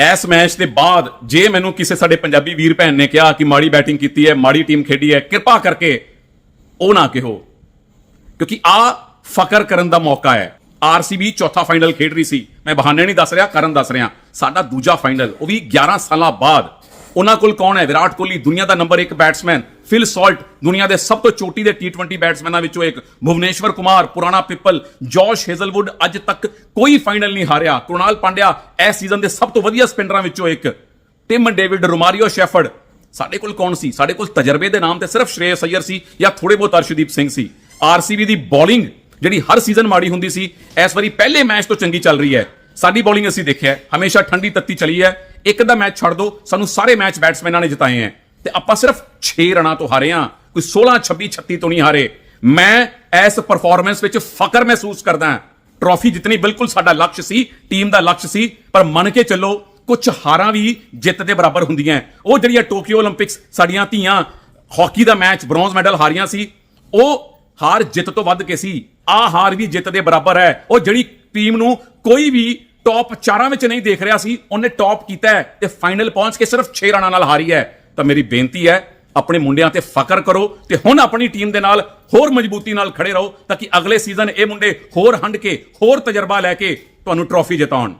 ਇਸ ਮੈਚ ਦੇ ਬਾਅਦ ਜੇ ਮੈਨੂੰ ਕਿਸੇ ਸਾਡੇ ਪੰਜਾਬੀ ਵੀਰ ਭੈਣ ਨੇ ਕਿਹਾ ਕਿ ਮਾੜੀ ਬੈਟਿੰਗ ਕੀਤੀ ਹੈ, ਮਾੜੀ ਟੀਮ ਖੇਡੀ ਹੈ, ਕਿਰਪਾ ਕਰਕੇ ਉਹ ਨਾ ਕਿਹੋ। ਕਿਉਂਕਿ ਆ ਫਕਰ ਕਰਨ ਦਾ ਮੌਕਾ ਹੈ। ਆਰਸੀਬੀ ਚੌਥਾ ਫਾਈਨਲ ਖੇਡ ਰਹੀ ਸੀ। ਮੈਂ ਬਹਾਨੇ ਨਹੀਂ ਦੱਸ ਰਿਹਾ, ਕਰਨ ਦੱਸ ਰਿਹਾ। ਸਾਡਾ ਦੂਜਾ ਫਾਈਨਲ ਉਹ ਵੀ 11 ਸਾਲਾਂ ਬਾਅਦ। ਉਹਨਾਂ ਕੋਲ ਕੌਣ ਹੈ? ਵਿਰਾਟ ਕੋਹਲੀ ਦੁਨੀਆ ਦਾ ਨੰਬਰ 1 ਬੈਟਸਮੈਨ ਫਿਲ ਸਾਲਟ ਦੁਨੀਆ ਦੇ ਸਭ ਤੋਂ ਚੋਟੀ ਦੇ T20 ਬੈਟਸਮੈਨਾਂ ਵਿੱਚੋਂ ਇੱਕ, ਭੁਵਨੇਸ਼ਵਰ ਕੁਮਾਰ, ਪੁਰਾਣਾ ਪਿੱਪਲ ਜੋਸ਼ ਹੇਜ਼ਲਵੁੱਡ ਅੱਜ ਤੱਕ ਕੋਈ ਫਾਈਨਲ ਨਹੀਂ ਹਾਰਿਆ। ਕੁਰਨਾਲ ਪਾਂਡਿਆ ਇਸ ਸੀਜ਼ਨ ਦੇ ਸਭ ਤੋਂ ਵਧੀਆ ਸਪਿਨਰਾਂ ਵਿੱਚੋਂ ਇੱਕ ਟਿਮ ਡੇਵਿਡ ਰੋਮਾਰੀਓ ਸ਼ੈਫਰਡ ਸਾਡੇ ਕੋਲ ਕੌਣ ਸੀ? ਸਾਡੇ ਕੋਲ ਤਜਰਬੇ ਦੇ ਨਾਮ ਤੇ ਸਿਰਫ ਸ਼੍ਰੇਯਸ ਅਯਰ ਸੀ ਜਾਂ ਥੋੜੇ ਬਹੁਤ ਅਰਸ਼ਦੀਪ ਸਿੰਘ ਸੀ। ਆਰਸੀਬੀ ਦੀ ਬੋਲਿੰਗ ਜਿਹੜੀ ਹਰ ਸੀਜ਼ਨ ਮਾੜੀ ਹੁੰਦੀ ਸੀ, ਇਸ ਵਾਰੀ ਪਹਿਲੇ ਮੈਚ ਤੋਂ ਚੰਗੀ ਚੱਲ ਰਹੀ ਹੈ। ਸਾਡੀ ਬੋਲਿੰਗ ਅਸੀਂ ਦੇਖਿਆ ਹਮੇਸ਼ਾ ਠੰਡੀ ਤੱਤੀ ਚਲੀ ਹੈ। ਇੱਕ ਦਾ ਮੈਚ ਛੱਡ ਦੋ, ਸਾਨੂੰ ਸਾਰੇ ਮੈਚ ਬੈਟਸਮੈਨਾਂ ਨੇ ਜਿਤਾਏ ਹੈ। ਤੇ ਆਪਾਂ ਸਿਰਫ 6 ਰਣਾਂ ਤੋਂ ਹਾਰੇ ਆ ਕੋਈ 16 26 36 ਤੋਂ ਨਹੀਂ ਹਾਰੇ। ਮੈਂ ਇਸ ਪਰਫਾਰਮੈਂਸ ਵਿੱਚ ਫਕਰ ਮਹਿਸੂਸ ਕਰਦਾ ਟਰੋਫੀ ਜਿੱਤਣੀ ਬਿਲਕੁਲ ਸਾਡਾ ਲਕਸ਼ ਸੀ ਟੀਮ ਦਾ ਲਕਸ਼ ਸੀ, ਪਰ ਮੰਨ ਕੇ ਚੱਲੋ ਕੁਝ ਹਾਰਾਂ ਵੀ ਜਿੱਤ ਦੇ ਬਰਾਬਰ ਹੁੰਦੀਆਂ ਉਹ ਜਿਹੜੀਆਂ ਟੋਕੀਓ 올림픽ਸ ਸਾਡੀਆਂ ਧੀਆਂ ਹਾਕੀ ਦਾ ਮੈਚ ਬ੍ਰੌਂਜ਼ ਮੈਡਲ ਹਾਰੀਆਂ ਸੀ, ਉਹ ਹਾਰ ਜਿੱਤ ਤੋਂ ਵੱਧ ਕੇ ਸੀ। ਆ ਹਾਰ ਵੀ ਜਿੱਤ ਦੇ ਬਰਾਬਰ ਹੈ। ਉਹ ਜਿਹੜੀ ਟੀਮ ਨੂੰ ਕੋਈ ਵੀ ਟੌਪ 4 ਵਿੱਚ ਨਹੀਂ ਦੇਖ ਰਿਹਾ ਸੀ, ਉਹਨੇ ਟੌਪ ਕੀਤਾ ਹੈ ਤੇ ਫਾਈਨਲ ਪਹੁੰਚ ਕੇ ਸਿਰਫ 6 ਰਨਾਂ ਨਾਲ ਹਾਰੀ ਹੈ। ਤਾਂ ਮੇਰੀ ਬੇਨਤੀ ਹੈ, ਆਪਣੇ ਮੁੰਡਿਆਂ ਤੇ ਫਕਰ ਕਰੋ ਤੇ ਹੁਣ ਆਪਣੀ ਟੀਮ ਦੇ ਨਾਲ ਹੋਰ ਮਜ਼ਬੂਤੀ ਨਾਲ ਖੜੇ ਰਹੋ ਤਾਂ ਕਿ ਅਗਲੇ ਸੀਜ਼ਨ ਇਹ ਮੁੰਡੇ ਹੋਰ ਹੰਡ ਕੇ, ਹੋਰ ਤਜਰਬਾ ਲੈ ਕੇ ਤੁਹਾਨੂੰ ਟਰੋਫੀ ਜਿਤਾਉਣ।